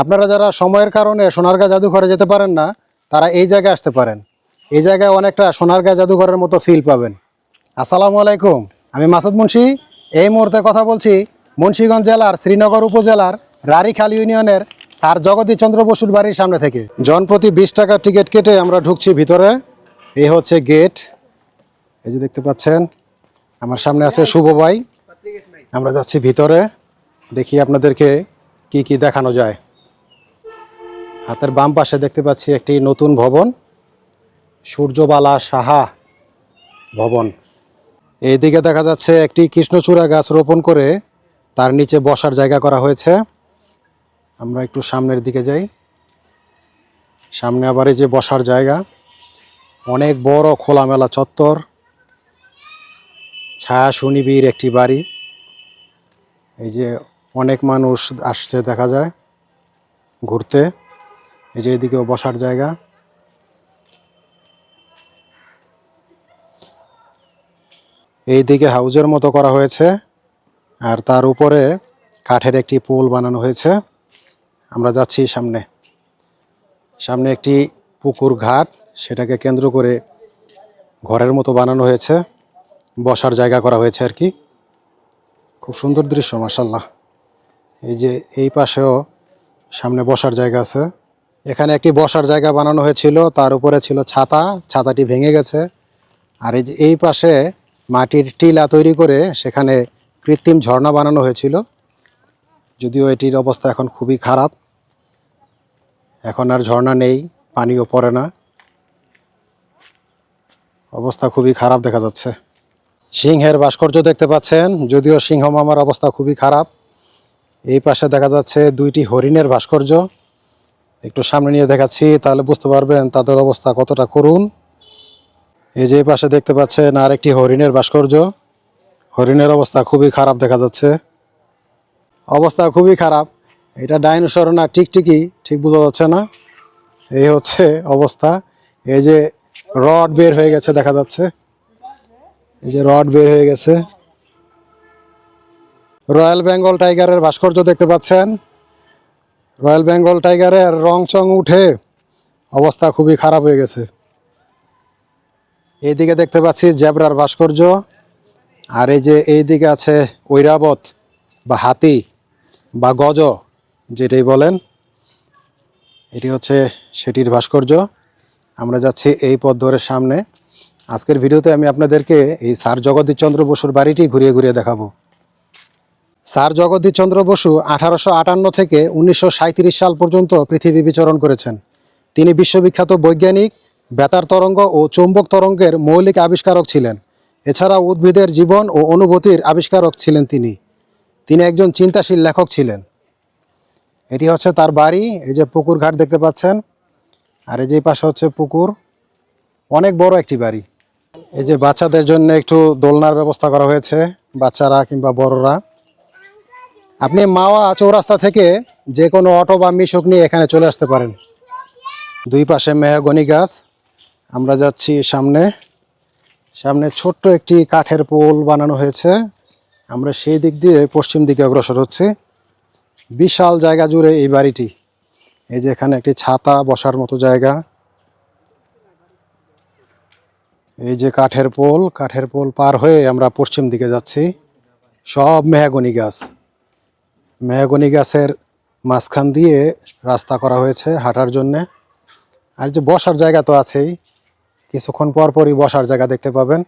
আপনারা যারা সময়ের কারণে সোনারগাঁ জাদুঘরে যেতে পারেন না, তারা এই জায়গায় আসতে পারেন। এই জায়গায় অনেকটা সোনারগাঁ জাদুঘরের মতো ফিল পাবেন। আসসালামু আলাইকুম, আমি মাসুদ মুন্সি। এই মুহূর্তে কথা বলছি মুন্সিগঞ্জ জেলার শ্রীনগর উপজেলার রারিখাল ইউনিয়নের স্যার জগদীশ চন্দ্র বসুর বাড়ির সামনে থেকে। জনপ্রতি বিশ টাকার টিকিট কেটে আমরা ঢুকছি ভিতরে। এই হচ্ছে গেট এই যে দেখতে পাচ্ছেন, আমার সামনে আছে শুভ ভাই। আমরা যাচ্ছি ভিতরে, দেখি আপনাদেরকে কি কি দেখানো যায়। হাতের বাম পাশে দেখতে পাচ্ছি একটি নতুন ভবন, সূর্যবালা সাহা ভবন। এইদিকে দেখা যাচ্ছে একটি কৃষ্ণচূড়া গাছ রোপণ করে তার নিচে বসার জায়গা করা হয়েছে। আমরা একটু সামনের দিকে যাই। সামনে আবার এই যে বসার জায়গা। অনেক বড় খোলামেলা চত্বর ছায়া সুনিবির একটি বাড়ি। এই যে অনেক মানুষ আসছে দেখা যায় ঘুরতে। এই যে এদিকেও বসার জায়গা। এই দিকে হাউজের মতো করা হয়েছে, আর তার উপরে কাঠের একটি পোল বানানো হয়েছে। আমরা যাচ্ছি সামনে। সামনে একটি পুকুর ঘাট, সেটাকে কেন্দ্র করে ঘরের মতো বানানো হয়েছে। বসার জায়গা করা হয়েছে আর কি। খুব সুন্দর দৃশ্য মাসাল্লাহ এই যে এই পাশেও সামনে বসার জায়গা আছে। এখানে একটি বসার জায়গা বানানো হয়েছিল, তার উপরে ছিল ছাতা, ছাতাটি ভেঙে গেছে। আর এই পাশে মাটির টিলা তৈরি করে সেখানে কৃত্রিম ঝর্ণা বানানো হয়েছিল। যদিও এটির অবস্থা এখন খুবই খারাপ। এখন আর ঝর্ণা নেই, পানিও পড়ে না। অবস্থা খুবই খারাপ দেখা যাচ্ছে। সিংহের ভাস্কর্য দেখতে পাচ্ছেন, যদিও সিংহ মামার অবস্থা খুবই খারাপ। এই পাশে দেখা যাচ্ছে দুইটি হরিণের ভাস্কর্য। একটু সামনে নিয়ে দেখাচ্ছি, তাহলে বুঝতে পারবেন তাদের অবস্থা কতটা করুন এই যে পাশে দেখতে পাচ্ছেন আর একটি হরিণের ভাস্কর্য। হরিণের অবস্থা খুবই খারাপ দেখা যাচ্ছে। অবস্থা খুবই খারাপ। এটা ডাইনোসর না টিকটিকি ঠিক বোঝা যাচ্ছে না। এই হচ্ছে অবস্থা। এই যে রড বের হয়ে গেছে দেখা যাচ্ছে। এই যে রড বের হয়ে গেছে। রয়্যাল বেঙ্গল টাইগারের ভাস্কর্য দেখতে পাচ্ছেন। রয়্যাল বেঙ্গল টাইগারের রং চং উঠে অবস্থা খুবই খারাপ হয়ে গেছে। এইদিকে দেখতে পাচ্ছি জেব্রার ভাস্কর্য, আর এই যে এইদিকে আছে ঐরাবত বা হাতি বা গজ, যেটাই বলেন, এটি হচ্ছে সেটির ভাস্কর্য। আমরা যাচ্ছি এই পথ ধরে সামনে। আজকের ভিডিওতে আমি আপনাদেরকে এই স্যার জগদীশ চন্দ্র বসুর বাড়িটি ঘুরিয়ে ঘুরিয়ে দেখাবো। স্যার জগদীশ চন্দ্র বসু আঠারোশো আটান্ন থেকে উনিশশো সাঁইত্রিশ সাল পর্যন্ত পৃথিবী বিচরণ করেছেন। তিনি বিশ্ববিখ্যাত বৈজ্ঞানিক, বেতার তরঙ্গ ও চৌম্বক তরঙ্গের মৌলিক আবিষ্কারক ছিলেন। এছাড়া উদ্ভিদের জীবন ও অনুভূতির আবিষ্কারক ছিলেন তিনি। তিনি একজন চিন্তাশীল লেখক ছিলেন। এটি হচ্ছে তার বাড়ি, এই যে পুকুর ঘাট দেখতে পাচ্ছেন, আর এই যে পাশে হচ্ছে পুকুর, অনেক বড় একটি বাড়ি। এই যে বাচ্চাদের জন্য একটু দোলনার ব্যবস্থা করা হয়েছে, বাচ্চারা কিংবা বড়রা। আপনি মাওয়া চৌরাস্তা থেকে যে কোনো অটো বা মিশুক নিয়ে এখানে চলে আসতে পারেন। দুই পাশে মেহগনি গাছ। আমরা যাচ্ছি সামনে। সামনে ছোট্ট একটি কাঠের পোল বানানো হয়েছে। আমরা সেই দিক দিয়ে পশ্চিম দিকে অগ্রসর হচ্ছি। বিশাল জায়গা জুড়ে এই বাড়িটি। এই যে এখানে একটি ছাতা বসার মতো জায়গা। এই যে কাঠের পোল কাঠের পোল পার হয়ে আমরা পশ্চিম দিকে যাচ্ছি। সব মেহাগনি গাছ। মেহাগনি গাছের মাঝখান দিয়ে রাস্তা করা হয়েছে হাঁটার জন্যে। আর যে বসার জায়গা তো আছেই। কিছুক্ষণ পর পরই বসার জায়গা দেখতে পাবেন।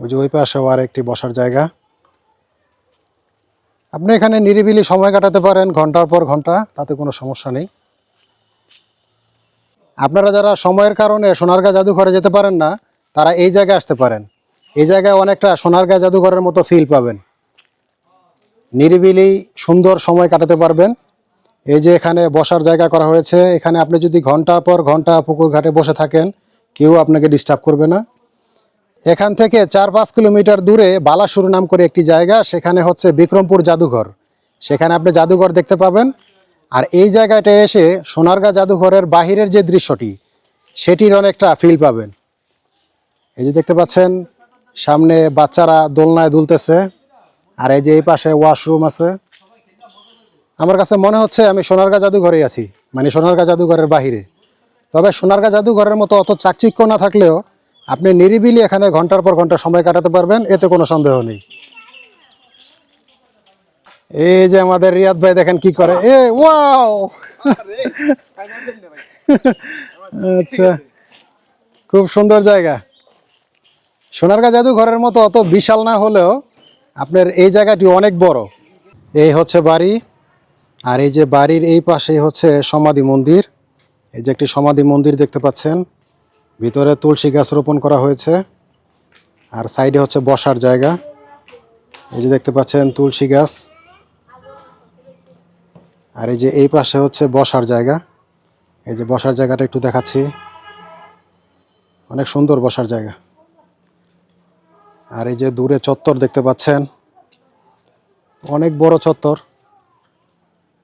ওই যে ওই পাশেও আর একটি বসার জায়গা। আপনি এখানে নিরিবিলি সময় কাটাতে পারেন, ঘণ্টার পর ঘণ্টা, তাতে কোনো সমস্যা নেই। আপনারা যারা সময়ের কারণে সোনারগাঁ জাদুঘরে যেতে পারেন না, তারা এই জায়গায় আসতে পারেন। এই জায়গায় অনেকটা সোনারগাঁ জাদুঘরের মতো ফিল পাবেন। নিরিবিলি সুন্দর সময় কাটাতে পারবেন। এই যে এখানে বসার জায়গা করা হয়েছে, এখানে আপনি যদি ঘণ্টা পর ঘণ্টা পুকুর ঘাটে বসে থাকেন, কেউ আপনাকে ডিস্টার্ব করবে না। এখান থেকে চার পাঁচ কিলোমিটার দূরে বালাসুর নাম করে একটি জায়গা, সেখানে হচ্ছে বিক্রমপুর জাদুঘর। সেখানে আপনি জাদুঘর দেখতে পাবেন। আর এই জায়গাটা এসে সোনারগাঁ জাদুঘরের বাহিরের যে দৃশ্যটি, সেটির অনেকটা ফিল পাবেন। এই যে দেখতে পাচ্ছেন, সামনে বাচ্চারা দোলনায় দুলতেছে। আর এই যে এই পাশে ওয়াশরুম আছে। আমার কাছে মনে হচ্ছে আমি সোনারগাঁ জাদুঘরে আছি মানে সোনারগাঁ জাদুঘরের বাহিরে। তবে সোনারগাঁ জাদুঘরের মতো অত চাকচিক্য না থাকলেও আপনি নিরিবিলি এখানে ঘণ্টার পর ঘণ্টা সময় কাটাতে পারবেন, এতে কোনো সন্দেহ নেই। এই যে আমাদের রিয়াদ ভাই দেখেন কি করে। এ, ওয়াও! আচ্ছা খুব সুন্দর জায়গা। সোনারগাঁ জাদুঘরের মতো অত বিশাল না হলেও আপনার এই জায়গাটি অনেক বড়। এই হচ্ছে বাড়ি, আর এই যে বাড়ির এই পাশে হচ্ছে সমাধি মন্দির। এই যে একটি সমাধি মন্দির দেখতে পাচ্ছেন, ভিতরে তুলসী গাছ রোপণ করা হয়েছে, আর সাইডে হচ্ছে বসার জায়গা। এই যে দেখতে পাচ্ছেন তুলসী গাছ, আর এই যে এই পাশে হচ্ছে বসার জায়গা। এই যে বসার জায়গাটা একটু দেখাচ্ছি। অনেক সুন্দর বসার জায়গা। আর এই যে দূরে চত্বর দেখতে পাচ্ছেন, অনেক বড় চত্বর,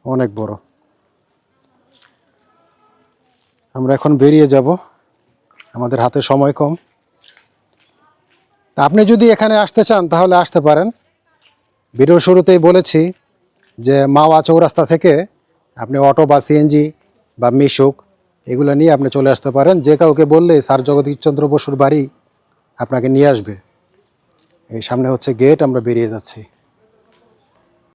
অনেক বড়। আমরা এখন বেরিয়ে যাব, আমাদের হাতে সময় কম। আপনি যদি এখানে আসতে চান, তাহলে আসতে পারেন। ভিডিওর শুরুতেই বলেছি যে মাওয়া চৌরাস্তা থেকে আপনি অটো বা সিএনজি বা মিশুক, এগুলো নিয়ে আপনি চলে আসতে পারেন। যে কাউকে বললে স্যার জগদীশচন্দ্র বসুর বাড়ি আপনাকে নিয়ে আসবে। এই সামনে হচ্ছে গেট আমরা বেরিয়ে যাচ্ছি।